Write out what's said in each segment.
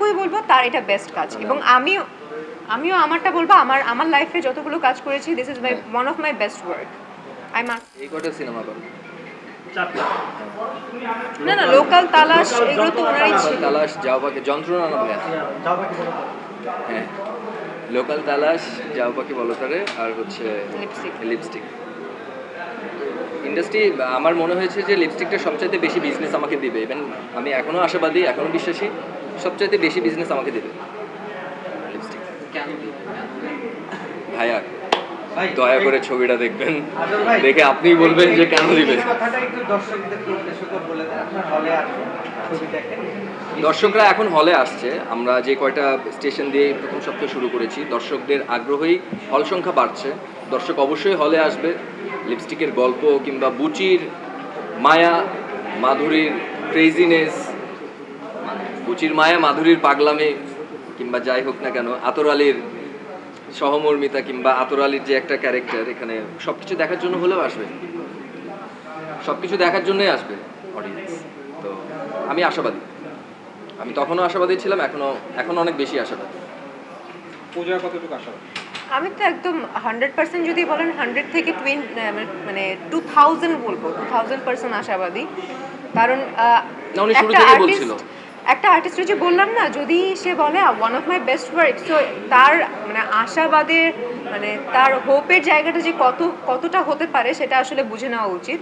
এটুকুই বলব তার এটা বেস্ট কাজ। এবং আমিও আমিও আমারটা বলব আমার আমার লাইফে যতগুলো কাজ করেছি this is my one of my best work I must এই কটা সিনেমা করো? না না লোকাল তালাশ এগুলো তো ওনারই ছিল। তালাশ যাও পাখি যন্ত্রণা না ভাইয়া হ্যাঁ লোকাল তালাশ যাও পাখি বলো তারে আর হচ্ছে Lipstick. লিপস্টিক ইন্ডাস্ট্রি আমার মনে হয়েছে যে লিপস্টিকটা সবচাইতে বেশি বিজনেস আমাকে দিবে। ইভেন আমি এখনও আশাবাদী এখনও বিশ্বাসী। সবচাইতে বেশি বিজনেস আমাকে দেবে। লিপস্টিক ভাইয়া দয়া করে ছবিটা দেখবেন। দেখে আপনিই বলবেন যে কেন দিবে। দর্শকরা এখন হলে আসছে। আমরা যে কয়টা স্টেশন দিয়ে প্রথম সপ্তাহ শুরু করেছি দর্শকদের আগ্রহী হল সংখ্যা বাড়ছে। দর্শক অবশ্যই হলে আসবে। লিপস্টিকের গল্প কিংবা বুচির মায়া মাধুরীর ক্রেজিনেস বুচির মায়া মাধুরীর পাগলামি কিংবা যাই হোক না কেন আতর আলীর সহমর্মিতা কিংবা আতর আলীর যে একটা ক্যারেক্টার এখানে সব কিছু দেখার জন্য হলেও আসবে। সব কিছু দেখার জন্যই আসবে অডিয়েন্স তো আমি আশাবাদী। আমি তখনও আশাবাদী ছিলাম এখনও এখন অনেক বেশি আশাবাদী। পূজা কতটুকু আশা আমি তো একদম হান্ড্রেড পার্সেন্ট যদি বলেন হান্ড্রেড থেকে টুয়েন মানে টু থাউজেন্ড বলব টু থাউজেন্ড পার্সেন্ট আশাবাদী। কারণ একটা বলছিল। একটা আর্টিস্ট যে বললাম না যদি সে বলে one of my best work so তার মানে আশাবাদের মানে তার হোপের জায়গাটা যে কত কতটা হতে পারে সেটা আসলে বুঝে নেওয়া উচিত।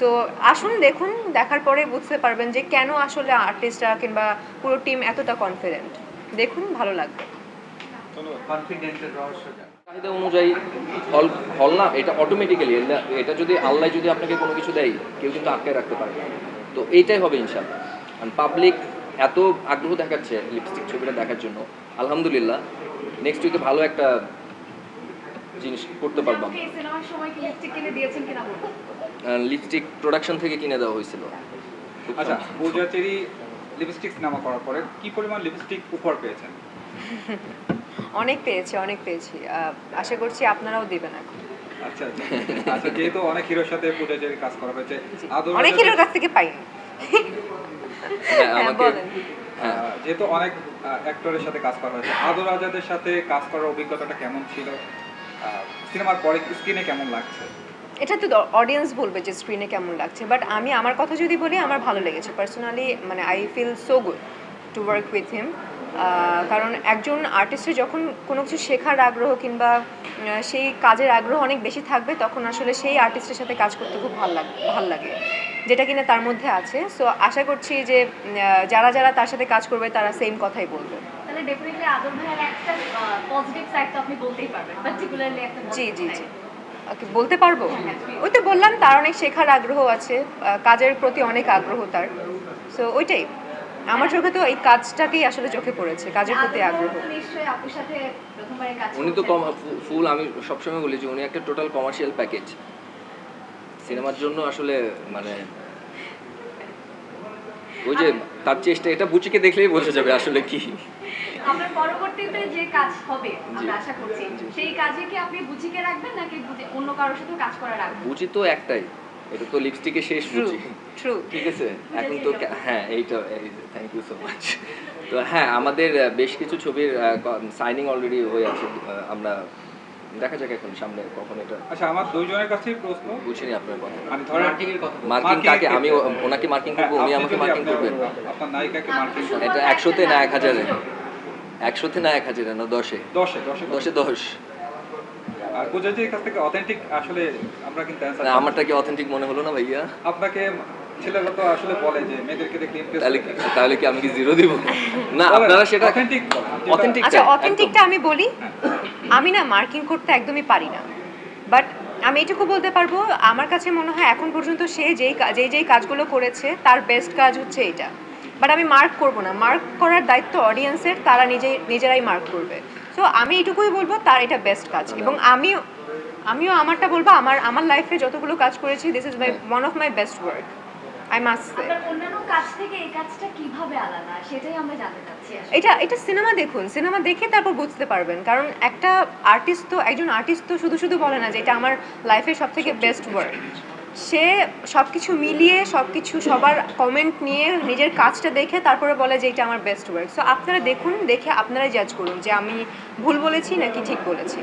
সো আসুন দেখুন দেখার পরে বুঝতে পারবেন যে কেন আসলে আর্টিস্টরা কিংবা পুরো টিম এতটা কনফিডেন্ট দেখুন ভালো লাগবে। চাহিদা অনুযায়ী হল হল না এটা অটোমেটিক্যালি এটা যদি আল্লাহ যদি আপনাকে কোনো কিছু দেয় কেউ কিন্তু আটকে রাখতে পারবে না। তো এইটাই হবে ইনশাল্লাহ পাবলিক এত আগ্রহ দেখাচ্ছে লিপস্টিক ছবিটা দেখার জন্য। আলহামদুলিল্লাহ নেক্সট উইকে ভালো একটা জিনিস করতে কি লিপস্টিক প্রোডাকশন থেকে কিনে দেওয়া হয়েছিল। আচ্ছা কম। লিপস্টিক সিনেমা করার পরে কি পরিমাণ লিপস্টিক উপহার পেয়েছেন? অনেক পেয়েছি অনেক পেয়েছি। আশা করছি আপনারাও দেবেন এখন। আচ্ছা আচ্ছা। আচ্ছা যেহেতু অনেক হিরোর সাথে পূজা চেরি কাজ করা হয়েছে অনেক হিরোর কাছ থেকে পাইনি। আমাকে বলেন। হ্যাঁ। আহ, যেহেতু অনেক অ্যাক্টরের সাথে কাজ করা হয়েছে আদর আজাদের সাথে কাজ করার অভিজ্ঞতাটা কেমন ছিল? সিনেমার পরে স্ক্রিনে কেমন লাগছে? এটা তো অডিয়েন্স বলবে যে স্ক্রিনে কেমন লাগছে বাট আমি আমার কথা যদি বলি আমার ভালো লেগেছে। পার্সোনালি মানে I feel so good to work with him কারণ একজন আর্টিস্টের যখন কোনো কিছু শেখার আগ্রহ কিংবা সেই কাজের আগ্রহ অনেক বেশি থাকবে তখন আসলে সেই আর্টিস্টের সাথে কাজ করতে খুব ভালো লাগে ভালো লাগে। যেটা কিনা তার মধ্যে আছে। সো আশা করছি যে যারা যারা তার সাথে কাজ করবে তারা সেম কথাই বলবে। তাহলে ডেফিনেটলি আদর ভাইয়ের একটা পজিটিভ সাইড তো আপনি বলতেই পারবেন পার্টিকুলারলি একটা জি জি জি। ওকে বলতে পারব? ওই তো বললাম তার অনেক শেখার আগ্রহ আছে কাজের প্রতি অনেক আগ্রহ তার। সো ওইটাই। আমার চোখে তো এই কাজটাকেই আসলে চোখে পড়েছে কাজের প্রতি আগ্রহ। ভাইয়া তো নিশ্চয়ই আপুর সাথে প্রথমবারে কাজ উনি তো কম ফুল আমি সবসময় বলি যে উনি একটা টোটাল কমার্শিয়াল প্যাকেজ সিনেমার জন্য আসলে মানে ওই যে তার চেষ্টা এটা বুচিকে দেখলেই বোঝা যাবে আসলে কি। আপনার পরবর্তীতে যে কাজ হবে আমরা আশা করছি সেই কাজে কি আপনি বুঝিকে রাখবেন নাকি অন্য কারোর সাথে কাজ করা রাখবেন? বুচি তো একটাই এটা তো লিপস্টিকের শেষ ঠিক আছে? এখন তো হ্যাঁ এইটা থ্যাংক ইউ সো মাচ তো হ্যাঁ আমাদের বেশ কিছু ছবির সাইনিং অলরেডি হয়ে আছে আমরা দেখা যাক এখন সামনে কখন এটা আচ্ছা আমার দুইজনের কাছেই প্রশ্ন। বুঝিনি আপনার কথা। মানে ধরেন মার্কিং Marking কাকে? আমি ওনাকে মার্কিং হ্যাঁ, করব উনি আমাকে মার্কিং করবেন। আপনার নায়িকাকে মার্কিং এটা একটা একশোতে না এক হাজারে। ছিল। একশোতে না এক হাজারে না দশে। দশে দশে দশে দশ। আর পূজা চেরির কাছ থেকে অথেন্টিক আসলে আমরা কিন্তু অ্যান্সার আমারটা কি অথেন্টিক মনে হলো না ভাইয়া? আপনাকে ছেলেরা তো আসলে বলে যে মেয়েদেরকে দেখলে ইমপ্রেস তাহলে কি- তাহলে কি আমি কি জিরো দিব? না আপনারা সেটা অথেন্টিক অথেন্টিক আচ্ছা অথেন্টিকটা আমি বলি আমি না মার্কিং করতে একদমই পারি না। বাট আমি এটুকু বলতে পারব আমার কাছে মনে হয় এখন পর্যন্ত সে যেই যেই যেই কাজগুলো করেছে তার বেস্ট কাজ হচ্ছে এইটা। বাট আমি মার্ক করব না। মার্ক করার দায়িত্ব অডিয়েন্সের তারা নিজে নিজেরাই মার্ক করবে। সো আমি এটুকুই বলব তার এটা বেস্ট কাজ। এবং আমিও আমিও আমারটা বলব আমার আমার লাইফে যতগুলো কাজ করেছি this is my one of my best work I must say অন্যান্য কাজ থেকে এই কাজটা কীভাবে আলাদা? সেটাই আমরা জানতে চাচ্ছি এটা এটা সিনেমা দেখুন। সিনেমা দেখে তারপর বুঝতে পারবেন। কারণ একটা আর্টিস্ট তো একজন আর্টিস্ট তো শুধু শুধু বলে না যে এটা আমার লাইফের সব থেকে বেস্ট ওয়ার্ক সে সব কিছু মিলিয়ে সব কিছু সবার কমেন্ট নিয়ে নিজের কাজটা দেখে তারপরে বলে যে এটা আমার বেস্ট ওয়ার্ক সো আপনারা দেখুন দেখে আপনারাই জাজ করুন যে আমি ভুল বলেছি নাকি ঠিক বলেছি।